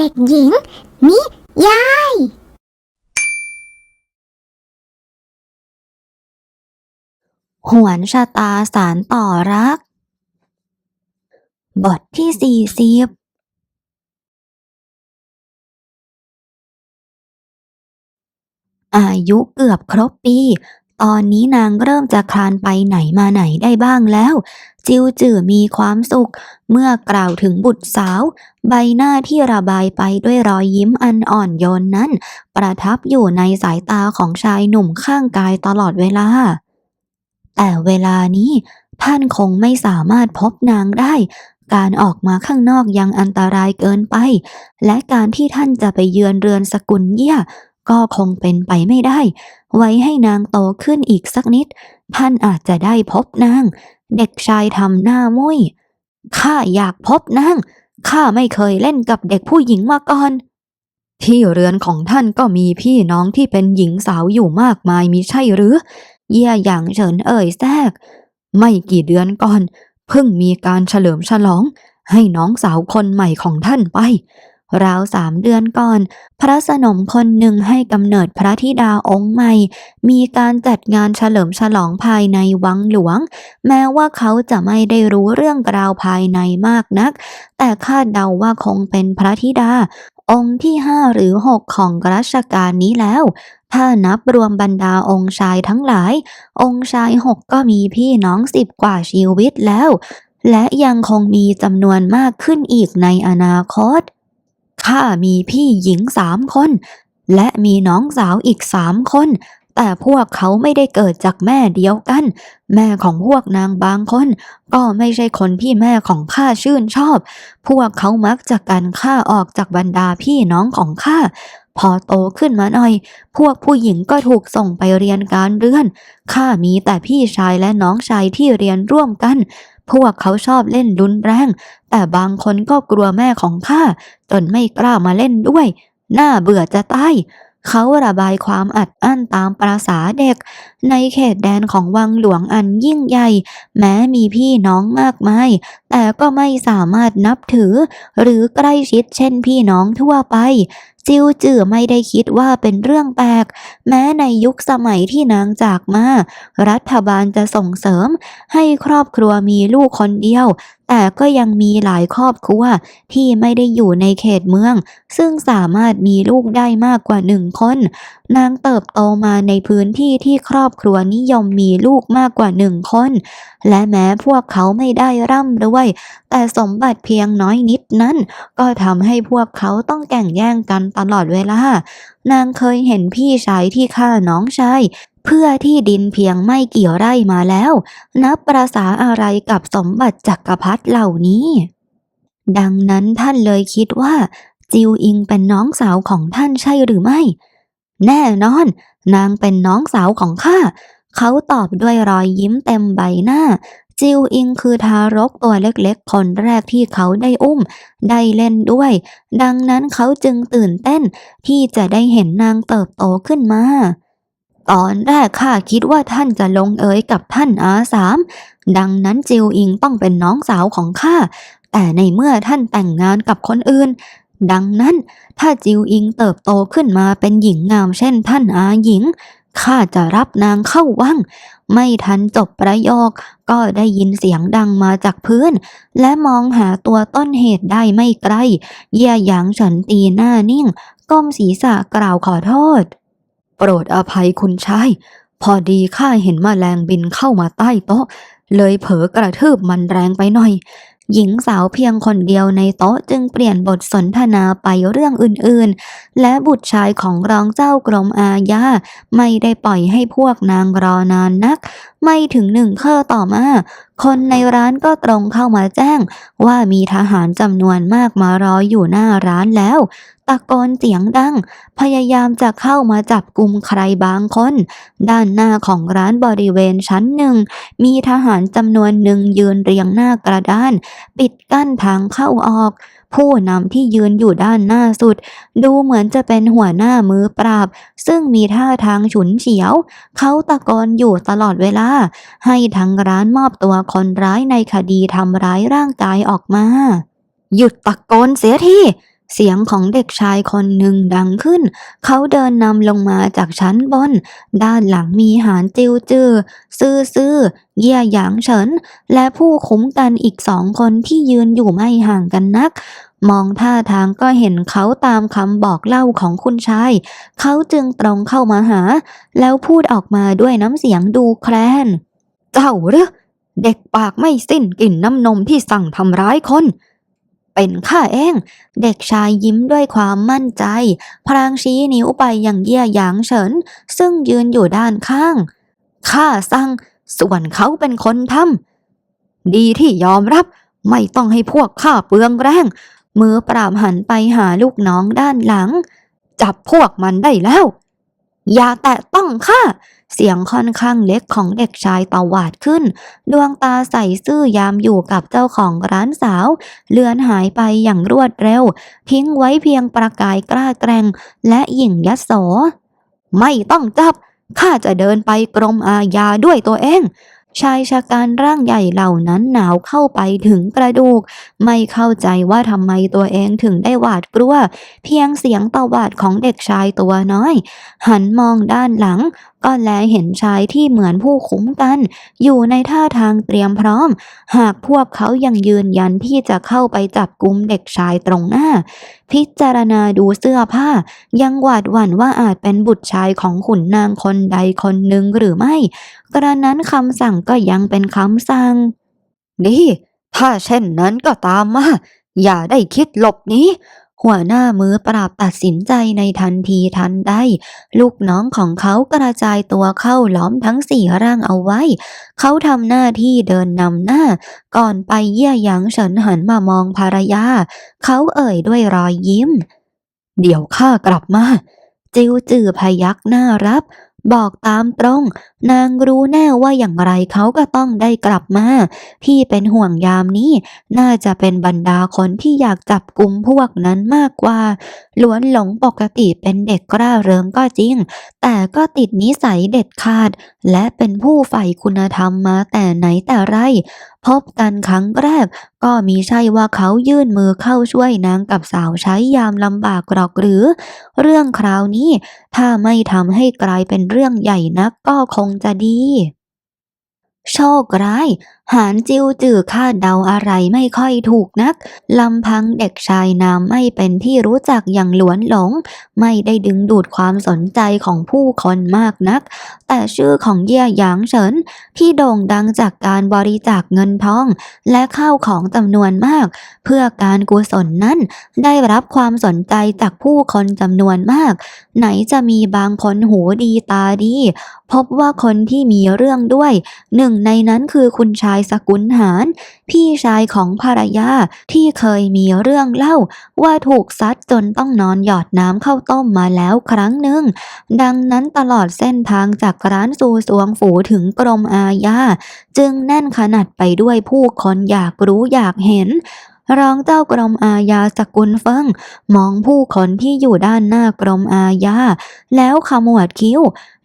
เด็กหญิง นิยาย หวนชะตาสารต่อรัก บทที่สี่สิบอายุเกือบครบปี ตอนนี้นางเริ่มจะคลานไปไหนมาไหนได้บ้างแล้ว จิวจือมีความสุข เมื่อกล่าวถึงบุตรสาว ใบหน้าที่ระบายไปด้วยรอยยิ้มอันอ่อนโยนนั้น ประทับอยู่ในสายตาของชายหนุ่มข้างกายตลอดเวลา แต่เวลานี้ท่านคงไม่สามารถพบนางได้ การออกมาข้างนอกยังอันตรายเกินไป และการที่ท่านจะไปเยือนเรือนสกุลเยี่ย ก็คงเป็นไปไม่ได้ ไว้ให้นางโตขึ้นอีกสักนิด ท่านอาจจะได้พบนาง เด็กชายทำหน้ามุ้ยข้าอยากพบนางข้าไม่เคยเล่นกับเด็กผู้หญิงมาก่อน ที่เรือนของท่านก็มีพี่น้องที่เป็นหญิงสาวอยู่มากมายมิใช่หรือ เยี่ยหยางเฉินเอ่ยแทรก ไม่กี่เดือนก่อน เพิ่งมีการเฉลิมฉลอง ให้น้องสาวคนใหม่ของท่านไป ราวสามเดือนก่อน พระสนมคนหนึ่งให้กำเนิดพระธิดาองค์ใหม่ มีการจัดงานเฉลิมฉลองภายในวังหลวง แม้ว่าเขาจะไม่ได้รู้เรื่องราวภายในมากนัก แต่คาดเดาว่าคงเป็นพระธิดา องค์ที่ห้าหรือหกของรัชกาลนี้แล้ว ถ้านับรวมบรรดาองค์ชายทั้งหลาย องค์ชายหกก็มีพี่น้องสิบกว่าชีวิตแล้ว และยังคงมีจำนวนมากขึ้นอีกในอนาคต ข้ามีพี่หญิงสามคน และมีน้องสาวอีกสามคน แต่พวกเขาไม่ได้เกิดจากแม่เดียวกัน แม่ของพวกนางบางคน ก็ไม่ใช่คนที่แม่ของข้าชื่นชอบ พวกเขามักจะกันข้าออกจากบรรดาพี่น้องของข้าพอโตขึ้นมาหน่อย พวกผู้หญิงก็ถูกส่งไปเรียนการเรือน ข้ามีแต่พี่ชายและน้องชายที่เรียนร่วมกัน พวกเขาชอบเล่นรุนแรง แต่บางคนก็กลัวแม่ของข้าจนไม่กล้ามาเล่นด้วย น่าเบื่อจะตายเขาระบายความอัดอั้นตามประษาเด็ก ในเขตแดนของวังหลวงอันยิ่งใหญ่ แม้มีพี่น้องมากมาย แต่ก็ไม่สามารถนับถือ หรือใกล้ชิดเช่นพี่น้องทั่วไป จิวจือไม่ได้คิดว่าเป็นเรื่องแปลก แม้ในยุคสมัยที่นางจากมา รัฐบาลจะส่งเสริมให้ครอบครัวมีลูกคนเดียว แต่ก็ยังมีหลายครอบครัวที่ไม่ได้อยู่ในเขตเมือง ซึ่งสามารถมีลูกได้มากกว่าหนึ่งคน นางเติบโตมาในพื้นที่ที่ครอบครัวนิยมมีลูกมากกว่าหนึ่งคน และแม้พวกเขาไม่ได้ร่ำรวย แต่สมบัติเพียงน้อยนิดนั้น ก็ทำให้พวกเขาต้องแข่งแย่งกันตลอดเวลา นางเคยเห็นพี่ชายที่ฆ่าน้องชาย เพื่อที่ดินเพียงไม่กี่ไร่มาแล้ว นับประษาอะไรกับสมบัติจักรพรรดิเหล่านี้ ดังนั้นท่านเลยคิดว่า จิวอิงเป็นน้องสาวของท่านใช่หรือไม่ แน่นอน นางเป็นน้องสาวของข้าเขาตอบด้วยรอยยิ้มเต็มใบหน้า จิวอิงคือทารกตัวเล็กๆ คนแรกที่เขาได้อุ้ม ได้เล่นด้วย ดังนั้นเขาจึงตื่นเต้นที่จะได้เห็นนางเติบโตขึ้นมา ตอนแรกข้าคิดว่าท่านจะลงเอยกับท่านอาสาม ดังนั้นจิวอิงต้องเป็นน้องสาวของข้า แต่ในเมื่อท่านแต่งงานกับคนอื่น ดังนั้นถ้าจิวอิงเติบโตขึ้นมาเป็นหญิงงามเช่นท่านอาหญิงข้าจะรับนางเข้าวัง ไม่ทันจบประโยค ก็ได้ยินเสียงดังมาจากพื้น และมองหาตัวต้นเหตุได้ไม่ไกล เยี่ยหยางเฉินตีหน้านิ่ง ก้มศีรษะกล่าวขอโทษ โปรดอภัยคุณชายพอดีข้าเห็นมแมลงบินเข้ามาใต้โต๊ะ เลยเผลอกระทืบมันแรงไปหน่อย หญิงสาวเพียงคนเดียวในโต๊ะจึงเปลี่ยนบทสนทนาไปเรื่องอื่นๆ และบุตรชายของรองเจ้ากรมอาญาไม่ได้ปล่อยให้พวกนางรอนานนัก ไม่ถึงหนึ่งเคอต่อมา คนในร้านก็ตรงเข้ามาแจ้ง ว่ามีทหารจำนวนมากมารออยู่หน้าร้านแล้ว ตะโกนเสียงดัง พยายามจะเข้ามาจับกลุ่มใครบางคน ด้านหน้าของร้านบริเวณชั้นหนึ่ง มีทหารจำนวนหนึ่งยืนเรียงหน้ากระดาน ปิดกั้นทางเข้าออกผู้นำที่ยืนอยู่ด้านหน้าสุด ดูเหมือนจะเป็นหัวหน้ามือปราบ ซึ่งมีท่าทางฉุนเฉียว เขาตะโกนอยู่ตลอดเวลา ให้ทางร้านมอบตัวคนร้ายในคดีทำร้ายร่างกายออกมา หยุดตะโกนเสียทีเสียงของเด็กชายคนหนึ่งดังขึ้น เขาเดินนำลงมาจากชั้นบน ด้านหลังมีหานจิวจือ ซื่อซื่อ เยี่ยหยางเฉิน และผู้คุ้มกันอีกสองคนที่ยืนอยู่ไม่ห่างกันนัก มองท่าทางก็เห็นเขาตามคำบอกเล่าของคุณชาย เขาจึงตรงเข้ามาหา แล้วพูดออกมาด้วยน้ำเสียงดูแคลน เจ้าหรือ เด็กปากไม่สิ้นกลิ่นน้ำนมที่สั่งทำร้ายคน เป็นข้าเอง เด็กชายยิ้มด้วยความมั่นใจ พลางชี้นิ้วไปยังเยี่ยหยางเฉิน ซึ่งยืนอยู่ด้านข้าง ข้าสั่ง ส่วนเขาเป็นคนทำดีที่ยอมรับ ไม่ต้องให้พวกข้าเปลืองแรง มือปราบหันไปหาลูกน้องด้านหลัง จับพวกมันได้แล้ว อย่าแตะต้องข้าเสียงค่อนข้างเล็กของเด็กชายตวาดขึ้น ดวงตาใส่ซื่อยามอยู่กับเจ้าของร้านสาว เลือนหายไปอย่างรวดเร็ว ทิ้งไว้เพียงประกายกล้าแกร่ง และหยิ่งยโส ไม่ต้องจับ ข้าจะเดินไปกรมอาญาด้วยตัวเอง ชายชะกันร่างใหญ่เหล่านั้นหนาวเข้าไปถึงกระดูก ไม่เข้าใจว่าทำไมตัวเองถึงได้หวาดกลัว เพียงเสียงตวาดของเด็กชายตัวน้อย หันมองด้านหลังก็แลเห็นชายที่เหมือนผู้คุ้มกัน อยู่ในท่าทางเตรียมพร้อม หากพวกเขายังยืนยันที่จะเข้าไปจับกุมเด็กชายตรงหน้า พิจารณาดูเสื้อผ้า ยังหวาดหวั่นว่าอาจเป็นบุตรชายของขุนนางคนใดคนหนึ่งหรือไม่ กระนั้นคำสั่งก็ยังเป็นคำสั่งดีถ้าเช่นนั้นก็ตามมาอย่าได้คิดหลบนี้ หัวหน้ามือปราบตัดสินใจในทันทีทันใด ลูกน้องของเขากระจายตัวเข้าล้อมทั้งสี่ร่างเอาไว้ เขาทำหน้าที่เดินนำหน้า ก่อนไปเยี่ยยังเฉินหันมามองภรรยา เขาเอ่ยด้วยรอยยิ้ม เดี๋ยวข้ากลับมา จิวจือพยักหน้ารับ บอกตามตรง นางรู้แน่ว่าอย่างไรเขาก็ต้องได้กลับมา ที่เป็นห่วงยามนี้ น่าจะเป็นบรรดาคนที่อยากจับกลุ่มพวกนั้นมากกว่า ล้วนหลงปกติเป็นเด็กกล้าเริงก็จริง แต่ก็ติดนิสัยเด็ดขาด และเป็นผู้ใฝ่คุณธรรมมาแต่ไหนแต่ไร พบกันครั้งแรกก็มีใช่ว่าเขายื่นมือเข้าช่วยนางกับสาวใช้ยามลำบากหรอกหรือ เรื่องคราวนี้ถ้าไม่ทำให้กลายเป็นเรื่องใหญ่นักก็คงจะดี โชคร้าย หานจิวจือคาดเดาอะไรไม่ค่อยถูกนัก ลำพังเด็กชายนามไม่เป็นที่รู้จักอย่างหลวนหลง ไม่ได้ดึงดูดความสนใจของผู้คนมากนัก แต่ชื่อของเยี่ยหยางเฉินที่โด่งดังจากการบริจาคเงินทอง และข้าวของจำนวนมาก เพื่อการกุศลนั้น ได้รับความสนใจจากผู้คนจำนวนมาก ไหนจะมีบางคนหูดีตาดี พบว่าคนที่มีเรื่องด้วย หนึ่งในนั้นคือคุณชายสกุลหาร พี่ชายของภรรยาที่เคยมีเรื่องเล่าว่าถูกซัดจนต้องนอนหยอดน้ำเข้าต้มมาแล้วครั้งหนึ่ง ดังนั้นตลอดเส้นทางจากร้านซูสวงฝูถึงกรมอาญาจึงแน่นขนาดไปด้วยผู้คนอยากรู้อยากเห็นรองเจ้ากรมอาญาสกุลเฟิงมองผู้คนที่อยู่ด้านหน้ากรมอาญาแล้วขมวดคิ้ว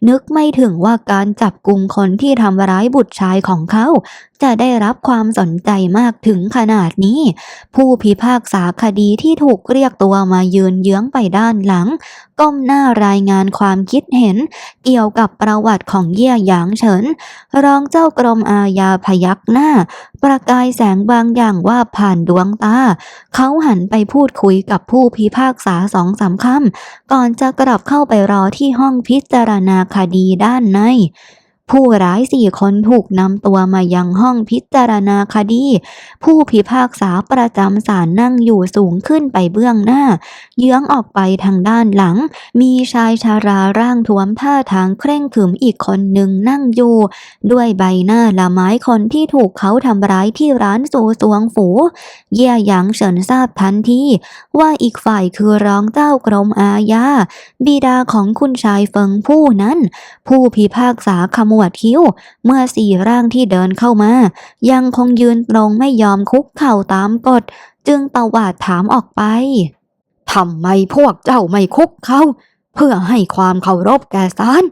นึกไม่ถึงว่าการจับกลุ่มคนที่ทำร้ายบุตรชายของเขา จะได้รับความสนใจมากถึงขนาดนี้ ผู้พิพากษาคดีที่ถูกเรียกตัวมายืนเยื้องไปด้านหลัง ก้มหน้ารายงานความคิดเห็น เกี่ยวกับประวัติของเยี่ยหยางเฉินรองเจ้ากรมอาญาพยักหน้า ประกายแสงบางอย่างว่าผ่านดวงตา เขาหันไปพูดคุยกับผู้พิพากษาสองสามคำก่อนจะกลับเข้าไปรอที่ห้องพิจารณาคดีด้านใน ผู้ร้ายสี่คนถูกนำตัวมายังห้องพิจารณาคดี ผู้พิพากษาประจำศาลนั่งอยู่สูงขึ้นไปเบื้องหน้า เยื้องออกไปทางด้านหลัง มีชายชาราร่างท้วมท่าทางเคร่งขรึมอีกคนหนึ่งนั่งอยู่ ด้วยใบหน้าละไม้คนที่ถูกเขาทำร้ายที่ร้านสูสวงฝู เย่ยหยางเฉินทราบทันทีว่าอีกฝ่ายคือรองเจ้ากรมอาญาบิดาของคุณชายเฟิงผู้นั้น ผู้พิพากษาขมวดคิ้ว เมื่อสี่ร่างที่เดินเข้ามา ยังคงยืนตรงไม่ยอมคุกเข่าตามกฎ จึงตวาดถามออกไปทำไมพวกเจ้าไม่คุกเขาเพื่อให้ความเคารพแก่ศาล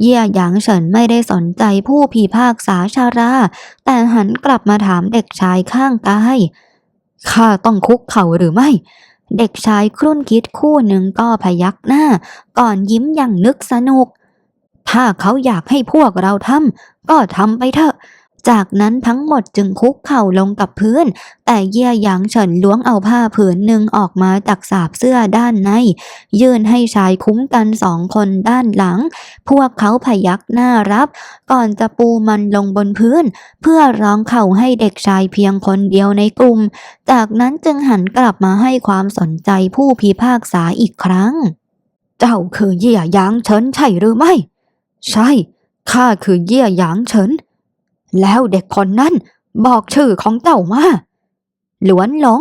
เย่หยางเฉินไม่ได้สนใจผู้พิพากษาชารา แต่หันกลับมาถามเด็กชายข้างกายข้าต้องคุกเข่าหรือไม่ เด็กชายครุ่นคิดคู่หนึ่งก็พยักหน้า ก่อนยิ้มอย่างนึกสนุก ถ้าเขาอยากให้พวกเราทำก็ทำไปเถอะ จากนั้นทั้งหมดจึงคุกเข่าลงกับพื้น แต่เยี่ยหยางเฉินล้วงเอาผ้าผืนหนึ่งออกมาจากสาบเสื้อด้านใน ยื่นให้ชายคุ้มกันสองคนด้านหลัง พวกเขาพยักหน้ารับ ก่อนจะปูมันลงบนพื้น เพื่อร้องเข่าให้เด็กชายเพียงคนเดียวในกลุ่ม จากนั้นจึงหันกลับมาให้ความสนใจผู้พิพากษาอีกครั้ง เจ้าคือเยี่ยหยางเฉินใช่หรือไม่ ใช่ ข้าคือเยี่ยหยางเฉิน แล้วเด็กคนนั้นบอกชื่อของเจ้ามาหลวนหลง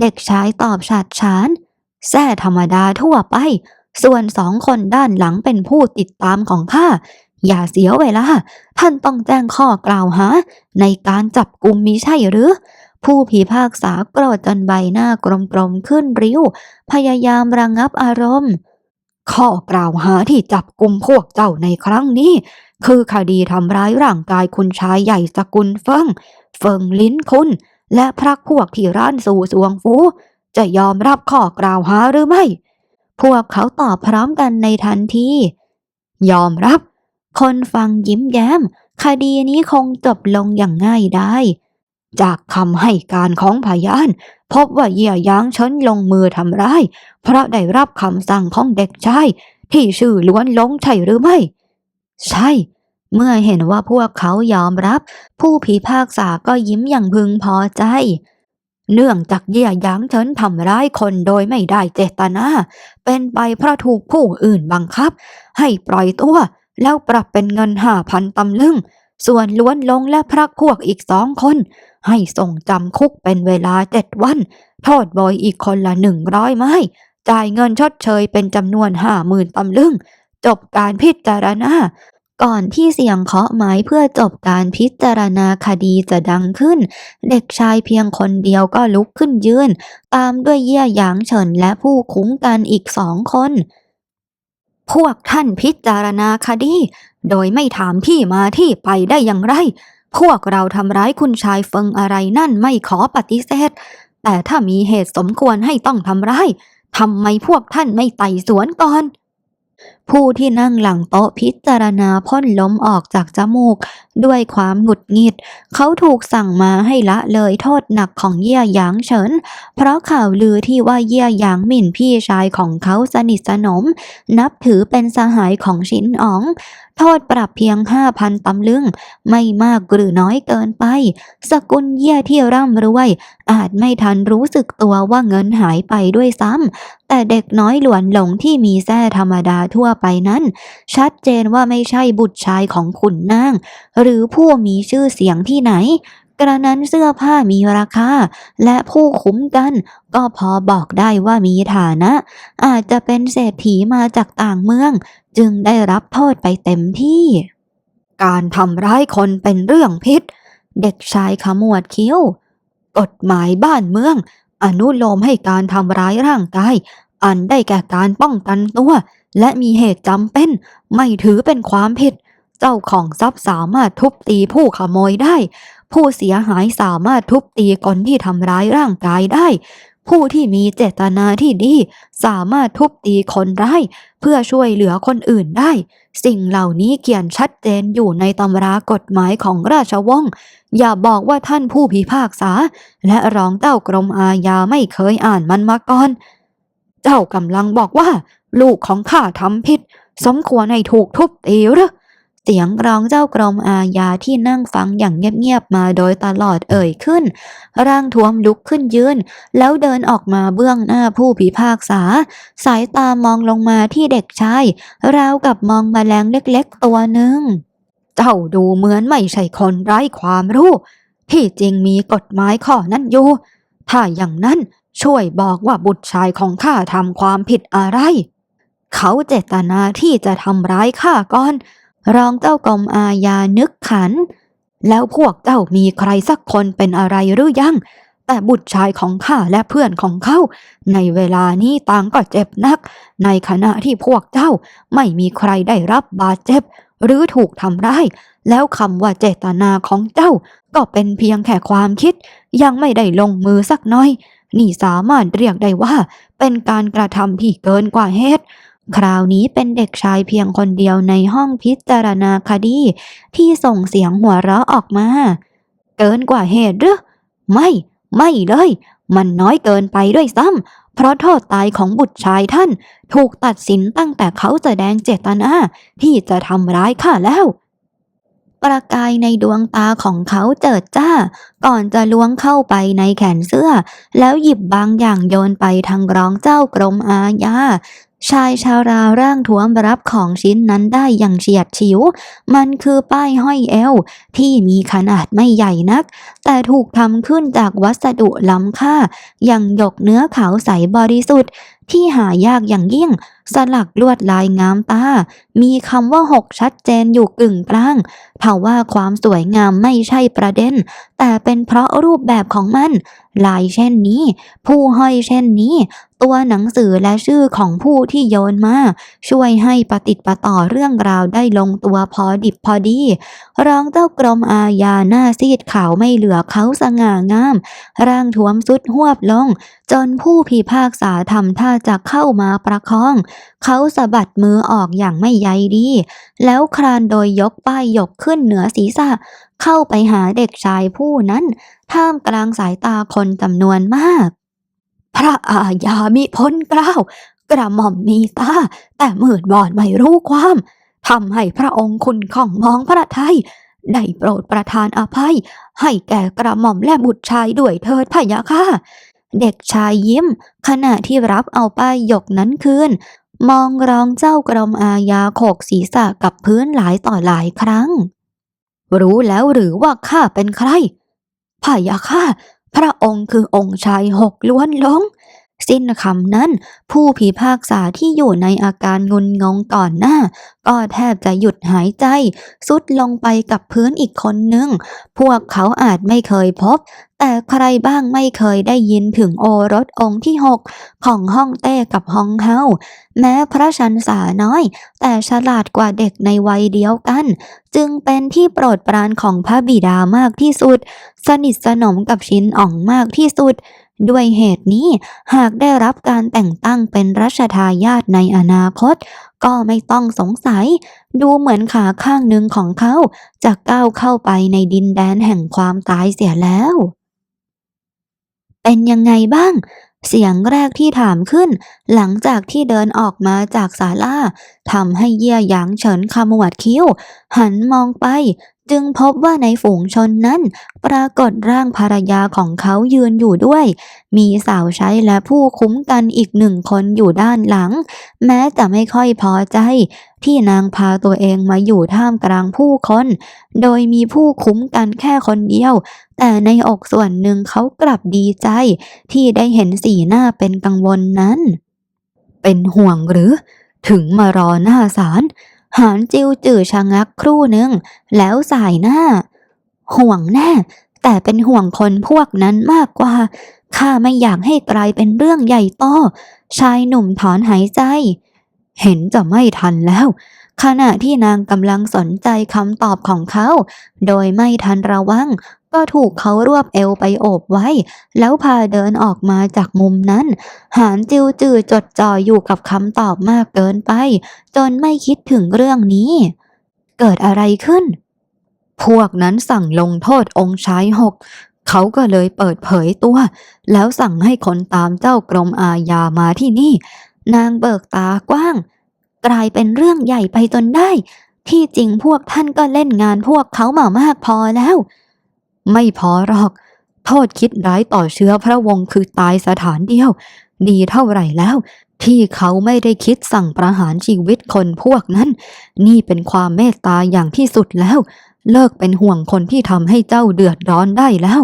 เด็กชายตอบฉาดฉานแซ่ธรรมดาทั่วไป ส่วนสองคนด้านหลังเป็นผู้ติดตามของข้า อย่าเสียเวลา ท่านต้องแจ้งข้อกล่าวหา ในการจับกลุ่มมิใช่หรือ ผู้พิพากษาโกรธจนใบหน้ากลมๆขึ้นริ้ว พยายามระงับอารมณ์ ข้อกล่าวหาที่จับกลุ่มพวกเจ้าในครั้งนี้ คือคดีทำร้ายร่างกายคุณชายใหญ่สกุลเฟิง เฟิงลิ้นคุณ และพรักพวกที่ร้านสู่สวงฟู จะยอมรับข้อกล่าวหาหรือไม่ พวกเขาตอบพร้อมกันในทันที ยอมรับ คนฟังยิ้มแย้ม คดีนี้คงจบลงอย่างง่ายได้ จากคำให้การของพยาน พบว่าเยี่ยหยางเฉินลงมือทำร้าย เพราะได้รับคำสั่งของเด็กชายที่ชื่อล้วนลงใช่หรือไม่ ใช่ เมื่อเห็นว่าพวกเขายอมรับ ผู้พิพากษาก็ยิ้มอย่างพึงพอใจ เนื่องจากเยี่ยหยางเฉินทำร้ายคนโดยไม่ได้เจตนา เป็นไปเพราะถูกผู้อื่นบังคับ ให้ปล่อยตัวแล้วปรับเป็นเงินห้าพันตำลึง ส่วนล้วนลงและพรักพวกอีกสองคน ให้ส่งจำคุกเป็นเวลาเจ็ดวัน โทษบอยอีกคนละหนึ่งร้อยไม้ จ่ายเงินชดเชยเป็นจำนวนห้าหมื่นตำลึง จบการพิจารณา ก่อนที่เสียงเคาะไม้เพื่อจบการพิจารณาคดีจะดังขึ้น เด็กชายเพียงคนเดียวก็ลุกขึ้นยืน ตามด้วยเยี่ยหยางเฉินและผู้คุ้มกันอีกสองคน พวกท่านพิจารณาคดี โดยไม่ถามที่มาที่ไปได้อย่างไร พวกเราทำร้ายคุณชายเฟิงอะไรนั่นไม่ขอปฏิเสธ แต่ถ้ามีเหตุสมควรให้ต้องทำร้ายทำไมพวกท่านไม่ไต่สวนก่อน ผู้ที่นั่งหลังโต๊ะพิจารณาพ่นลมออกจากจมูก ด้วยความหงุดหงิด เขาถูกสั่งมาให้ละเลยโทษหนักของเยี่ยหยางเฉิน เพราะข่าวลือที่ว่าเยี่ยหยางหมิ่นพี่ชายของเขาสนิทสนม นับถือเป็นสหายของชินอ๋องโทษปรับเพียงห้าพันตำลึง ไม่มากหรือน้อยเกินไป สกุลเยี่ยที่ร่ำรวย อาจไม่ทันรู้สึกตัวว่าเงินหายไปด้วยซ้ำแต่เด็กน้อยหลวนหลงที่มีแท้ธรรมดาทั่วไปนั้น ชัดเจนว่าไม่ใช่บุตรชายของขุนนาง หรือผู้มีชื่อเสียงที่ไหน กระนั้นเสื้อผ้ามีราคา และผู้คุ้มกัน ก็พอบอกได้ว่ามีฐานะ อาจจะเป็นเศรษฐีมาจากต่างเมือง จึงได้รับโทษไปเต็มที่ การทำร้ายคนเป็นเรื่องพิษ เด็กชายขมวดคิ้ว กฎหมายบ้านเมือง อนุโลมให้การทำร้ายร่างกาย อันได้แก่การป้องกันตัว และมีเหตุจำเป็น ไม่ถือเป็นความผิด เจ้าของทรัพย์สามารถทุบตีผู้ขโมยได้ ผู้เสียหายสามารถทุบตีคนที่ทำร้ายร่างกายได้ ผู้ที่มีเจตนาที่ดี สามารถทุบตีคนร้ายเพื่อช่วยเหลือคนอื่นได้ สิ่งเหล่านี้เขียนชัดเจนอยู่ในตำรากฎหมายของราชวงศ์อย่าบอกว่าท่านผู้พิพากษา และรองเจ้ากรมอาญาไม่เคยอ่านมันมาก่อนเจ้ากำลังบอกว่า ลูกของข้าทำผิด สมควรให้ถูกทุบตีหรือ เสียงร้องเจ้ากรมอาญาที่นั่งฟังอย่างเงียบๆมาโดยตลอดเอ่ยขึ้น ร่างท้วมลุกขึ้นยืน แล้วเดินออกมาเบื้องหน้าผู้พิพากษา สายตามองลงมาที่เด็กชาย ราวกับมองมแมลงเล็กๆตัวหนึ่ง เจ้าดูเหมือนไม่ใช่คนไร้ความรู้ ที่จริงมีกฎหมายข้อนั้นอยู่ ถ้าอย่างนั้นช่วยบอกว่าบุตรชายของข้าทำความผิดอะไร เขาเจตนาที่จะทำร้ายข้าก่อน รองเจ้ากรมอาญานึกขัน แล้วพวกเจ้ามีใครสักคนเป็นอะไรหรือยัง แต่บุตรชายของข้าและเพื่อนของเขา ในเวลานี้ต่างก็เจ็บนัก ในขณะที่พวกเจ้าไม่มีใครได้รับบาดเจ็บ หรือถูกทำร้าย แล้วคำว่าเจตนาของเจ้า ก็เป็นเพียงแค่ความคิด ยังไม่ได้ลงมือสักน้อย นี่สามารถเรียกได้ว่า เป็นการกระทำที่เกินกว่าเหตุ คราวนี้เป็นเด็กชายเพียงคนเดียวในห้องพิจารณาคดี ที่ส่งเสียงหัวเราะออกมา เกินกว่าเหตุหรือไม่ ไม่เลย มันน้อยเกินไปด้วยซ้ำเพราะโทษตายของบุตรชายท่าน ถูกตัดสินตั้งแต่เขาแสดงเจตนา ที่จะทำร้ายข้าแล้ว ประกายในดวงตาของเขาเจิดจ้า ก่อนจะล้วงเข้าไปในแขนเสื้อ แล้วหยิบบางอย่างโยนไปทางรองเจ้ากรมอาญา ชายชาวราร่างท้วมรับของชิ้นนั้นได้อย่างเฉียดฉิว มันคือป้ายห้อยเอวที่มีขนาดไม่ใหญ่นัก แต่ถูกทำขึ้นจากวัสดุล้ำค่า อย่างหยกเนื้อขาวใสบริสุทธิ์ ที่หายากอย่างยิ่ง สลักลวดลายงามตา มีคำว่าหกชัดเจนอยู่กึ่งกลางเท่าว่าความสวยงามไม่ใช่ประเด็น แต่เป็นเพราะรูปแบบของมันลายเช่นนี้ ผู้ห้อยเช่นนี้ ตัวหนังสือและชื่อของผู้ที่โยนมา ช่วยให้ปฏิดประต่อเรื่องราวได้ลงตัวพอดิบพอดีรองเจ้ากรมอาญาหน้าซีดขาวไม่เหลือเขาสง่างาม ร่างท้วมสุดหวบลง จนผู้พิพากษาทำท่าจะเข้ามาประคอง เขาสะบัดมือออกอย่างไม่ใยดี แล้วคลานโดยยกป้ายยกขึ้นเหนือศีรษะ เข้าไปหาเด็กชายผู้นั้น ท่ามกลางสายตาคนจำนวนมาก พระอาญามิพ้นเกล้าว กระหม่อมมีตา แต่มืดบอดไม่รู้ความทำให้พระองค์คุณของมองพระไทยได้โปรดประทานอภัย ให้แก่กระหม่อมและบุตรชายด้วยเถิดพะยะค่ะเด็กชายยิ้ม ขณะที่รับเอาป้ายหยกนั้นคืน มองรองเจ้ากรมอาญาโขกศีรษะกับพื้นหลายต่อหลายครั้ง รู้แล้วหรือว่าข้าเป็นใครพะยาค่ะพระองค์คือองค์ชายหกล้วนลง สิ้นคำนั้น ผู้พิพากษาที่อยู่ในอาการงุนงงก่อนหน้า ก็แทบจะหยุดหายใจ สุดลงไปกับพื้นอีกคนหนึ่ง พวกเขาอาจไม่เคยพบ แต่ใครบ้างไม่เคยได้ยินถึงโอรสองค์ที่หกของห้องเต้กับห้องเฮาแม้พระชันษาน้อย แต่ฉลาดกว่าเด็กในวัยเดียวกัน จึงเป็นที่โปรดปรานของพระบิดามากที่สุด สนิทสนมกับชินอ่องมากที่สุด ด้วยเหตุนี้หากได้รับการแต่งตั้งเป็นรัชทายาทในอนาคต ก็ไม่ต้องสงสัย ดูเหมือนขาข้างหนึ่งของเขาจะก้าวเข้าไปในดินแดนแห่งความตายเสียแล้ว เป็นยังไงบ้าง เสียงแรกที่ถามขึ้น หลังจากที่เดินออกมาจากศาลาทำให้เยี่ยหยางเฉินขมวดคิ้ว หันมองไป จึงพบว่าในฝูงชนนั้น ปรากฏร่างภรรยาของเขายืนอยู่ด้วย มีสาวใช้และผู้คุ้มกันอีกหนึ่งคนอยู่ด้านหลัง แม้จะไม่ค่อยพอใจ ที่นางพาตัวเองมาอยู่ท่ามกลางผู้คน โดยมีผู้คุ้มกันแค่คนเดียว แต่ในอกส่วนหนึ่งเขากลับดีใจ ที่ได้เห็นสีหน้าเป็นกังวลนั้น เป็นห่วงหรือ ถึงมารอหน้าศาล หานจิวจื่อชะงักครู่หนึ่งแล้วสายหน้า ห่วงแน่ แต่เป็นห่วงคนพวกนั้นมากกว่า ข้าไม่อยากให้กลายเป็นเรื่องใหญ่โตชายหนุ่มถอนหายใจ เห็นจะไม่ทันแล้ว ขณะที่นางกำลังสนใจคำตอบของเขา โดยไม่ทันระวัง ก็ถูกเขารวบเอวไปโอบไว้ แล้วพาเดินออกมาจากมุมนั้น หานจิวจือจดจ่ออยู่กับคำตอบมากเกินไป จนไม่คิดถึงเรื่องนี้ เกิดอะไรขึ้น พวกนั้นสั่งลงโทษองค์ชายหก เขาก็เลยเปิดเผยตัว แล้วสั่งให้คนตามเจ้ากรมอาญามาที่นี่ นางเบิกตากว้าง กลายเป็นเรื่องใหญ่ไปจนได้ ที่จริงพวกท่านก็เล่นงานพวกเขามามากพอแล้ว ไม่พอหรอก โทษคิดร้ายต่อเชื้อพระวงศ์คือตายสถานเดียว ดีเท่าไหร่แล้ว ที่เขาไม่ได้คิดสั่งประหารชีวิตคนพวกนั้น นี่เป็นความเมตตาอย่างที่สุดแล้ว เลิกเป็นห่วงคนที่ทำให้เจ้าเดือดร้อนได้แล้ว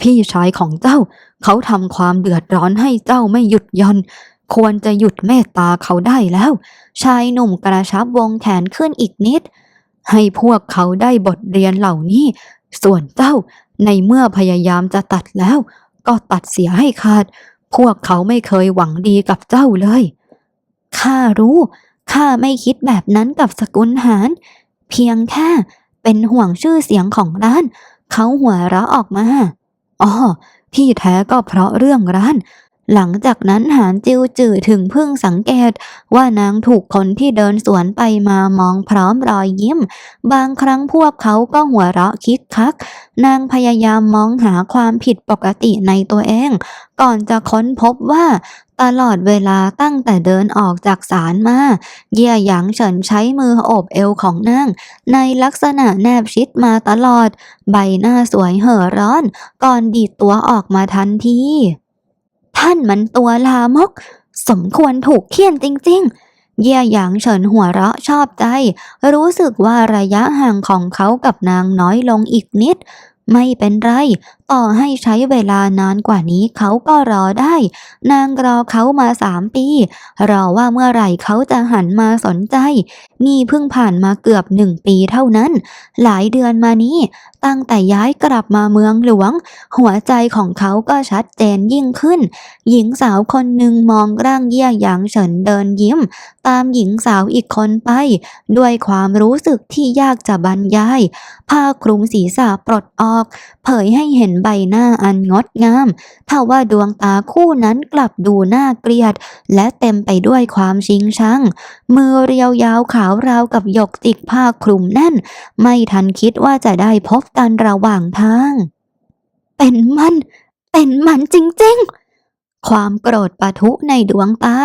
พี่ชายของเจ้า เขาทำความเดือดร้อนให้เจ้าไม่หยุดย่อนควรจะหยุดเมตตาเขาได้แล้ว ชายหนุ่มกระชับวงแขนขึ้นอีกนิด ให้พวกเขาได้บทเรียนเหล่านี้ ส่วนเจ้าในเมื่อพยายามจะตัดแล้ว ก็ตัดเสียให้ขาด พวกเขาไม่เคยหวังดีกับเจ้าเลย ข้ารู้ข้าไม่คิดแบบนั้นกับสกุลหารเพียงแค่เป็นห่วงชื่อเสียงของร้าน เขาหัวเราะออกมา อ๋อ ที่แท้ก็เพราะเรื่องร้าน หลังจากนั้นหานจิวจือถึงเพิ่งสังเกต ว่านางถูกคนที่เดินสวนไปมามองพร้อมรอยยิ้ม บางครั้งพวกเขาก็หัวเราะคิกคัก นางพยายามมองหาความผิดปกติในตัวเอง ก่อนจะค้นพบว่า ตลอดเวลาตั้งแต่เดินออกจากศาลมา เยี่ยหยางเฉินใช้มือโอบเอวของนาง ในลักษณะแนบชิดมาตลอด ใบหน้าสวยเห่อร้อน ก่อนดีดตัวออกมาทันที ท่านมันตัวลามก สมควรถูกเคี่ยนจริง ๆ เย่ยหยางเฉินหัวเราะชอบใจ รู้สึกว่าระยะห่างของเขากับนางน้อยลงอีกนิด ไม่เป็นไรต่อให้ใช้เวลานานกว่านี้เขาก็รอได้ นางรอเขามาสามปี รอว่าเมื่อไหร่เขาจะหันมาสนใจ นี่เพิ่งผ่านมาเกือบหนึ่งปีเท่านั้น หลายเดือนมานี้ ตั้งแต่ย้ายกลับมาเมืองหลวง หัวใจของเขาก็ชัดเจนยิ่งขึ้น หญิงสาวคนหนึ่งมองร่างเยี่ยหยางเฉินเดินยิ้ม ตามหญิงสาวอีกคนไป ด้วยความรู้สึกที่ยากจะบรรยาย ผ้าคลุมศีรษะปลดออก เผยให้เห็นใบหน้าอันงดงามทว่าดวงตาคู่นั้นกลับดูน่าเกลียด และเต็มไปด้วยความชิงชัง มือเรียวยาวขาวราวกับหยกติกผ้าคลุมแน่น ไม่ทันคิดว่าจะได้พบกันระหว่างทาง เป็นมัน เป็นมันจริงๆ ความโกรธปะทุในดวงตา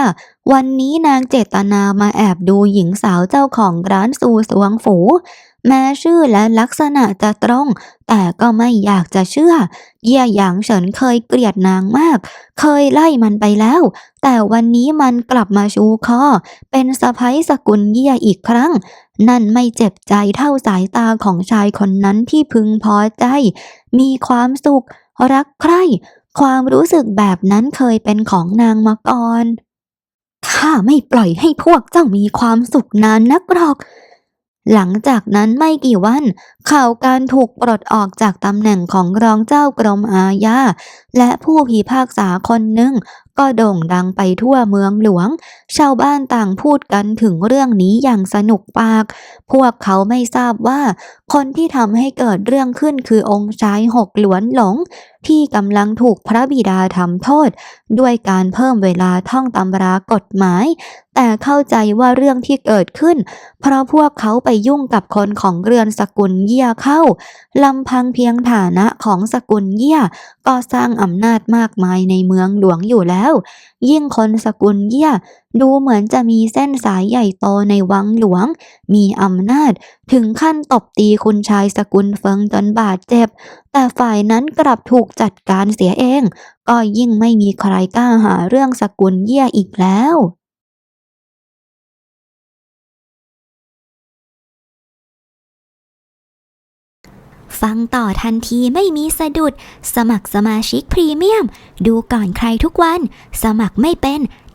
วันนี้นางเจตนามาแอบดูหญิงสาวเจ้าของร้านซูสวงฝู แม้ชื่อและลักษณะจะตรง แต่ก็ไม่อยากจะเชื่อ เย่ยหยางเฉินเคยเกลียดนางมาก เคยไล่มันไปแล้ว แต่วันนี้มันกลับมาชูคอ เป็นสะพ้ยสกุลเย่ยอีกครั้ง นั่นไม่เจ็บใจเท่าสายตาของชายคนนั้นที่พึงพอใจ มีความสุขรักใคร่ ความรู้สึกแบบนั้นเคยเป็นของนางมาก่อน ข้าไม่ปล่อยให้พวกเจ้ามีความสุขนานนักหรอก หลังจากนั้นไม่กี่วัน ข่าวการถูกปลดออกจากตำแหน่งของรองเจ้ากรมอาญาและผู้พิพากษาคนหนึ่งก็โด่งดังไปทั่วเมืองหลวง ชาวบ้านต่างพูดกันถึงเรื่องนี้อย่างสนุกปาก พวกเขาไม่ทราบว่า คนที่ทำให้เกิดเรื่องขึ้นคือองค์ชายหกหลวนหลง ที่กำลังถูกพระบิดาทำโทษ ด้วยการเพิ่มเวลาท่องตำรากฎหมาย แต่เข้าใจว่าเรื่องที่เกิดขึ้น เพราะพวกเขาไปยุ่งกับคนของเรือนสกุลเยี่ยเข้าลำพังเพียงฐานะของสกุลเยี่ยก็สร้างอำนาจมากมายในเมืองหลวงอยู่แล้ว ยิ่งคนสกุลเยี่ย ดูเหมือนจะมีเส้นสายใหญ่โตในวังหลวง มีอำนาจ ถึงขั้นตบตีคุณชายสกุลเฟิงจนบาดเจ็บ แต่ฝ่ายนั้นกลับถูกจัดการเสียเอง ก็ยิ่งไม่มีใครกล้าหาเรื่องสกุลเยี่ยอีกแล้วฟังต่อทันทีไม่มีสะดุด สมัครสมาชิกพรีเมียม ดูก่อนใครทุกวัน สมัครไม่เป็น